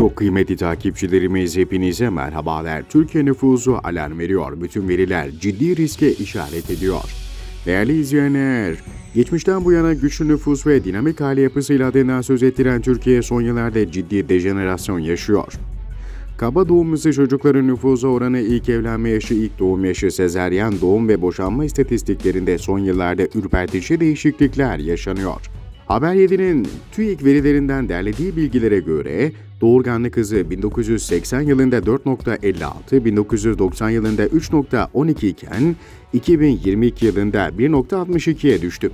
Çok kıymetli takipçilerimiz hepinize merhabalar. Türkiye nüfusu alarm veriyor. Bütün veriler ciddi riske işaret ediyor. Değerli izleyenler, geçmişten bu yana güçlü nüfus ve dinamik aile yapısıyla adından söz ettiren Türkiye son yıllarda ciddi dejenerasyon yaşıyor. Kaba doğum hızı çocukların nüfusa oranı ilk evlenme yaşı, ilk doğum yaşı, sezeryan doğum ve boşanma istatistiklerinde son yıllarda ürpertici değişiklikler yaşanıyor. Haber 7'nin TÜİK verilerinden derlediği bilgilere göre doğurganlık hızı 1980 yılında 4.56, 1990 yılında 3.12 iken 2022 yılında 1.62'ye düştü.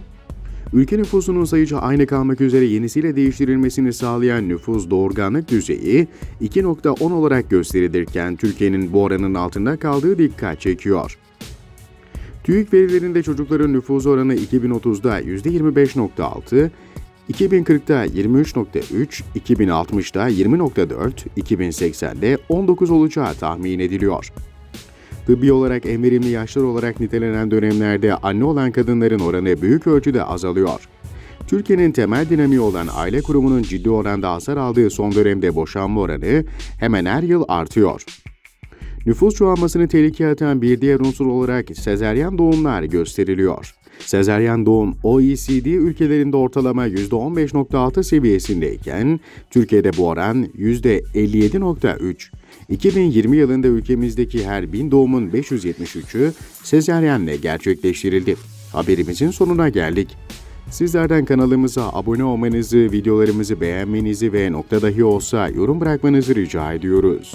Ülke nüfusunun sayıca aynı kalmak üzere yenisiyle değiştirilmesini sağlayan nüfus doğurganlık düzeyi 2.10 olarak gösterilirken Türkiye'nin bu oranın altında kaldığı dikkat çekiyor. TÜİK verilerinde çocukların nüfus oranı 2030'da %25.6, 2040'da 23.3, 2060'da 20.4, 2080'de 19 olacağı tahmin ediliyor. Tıbbi olarak en verimli yaşlar olarak nitelenen dönemlerde anne olan kadınların oranı büyük ölçüde azalıyor. Türkiye'nin temel dinamiği olan aile kurumunun ciddi oranda hasar aldığı son dönemde boşanma oranı hemen her yıl artıyor. Nüfus çoğalmasını tehlikeye atan bir diğer unsur olarak sezeryan doğumlar gösteriliyor. Sezeryan doğum OECD ülkelerinde ortalama %15.6 seviyesindeyken Türkiye'de bu oran %57.3. 2020 yılında ülkemizdeki her 1000 doğumun 573'ü sezeryenle gerçekleştirildi. Haberimizin sonuna geldik. Sizlerden kanalımıza abone olmanızı, videolarımızı beğenmenizi ve nokta dahi olsa yorum bırakmanızı rica ediyoruz.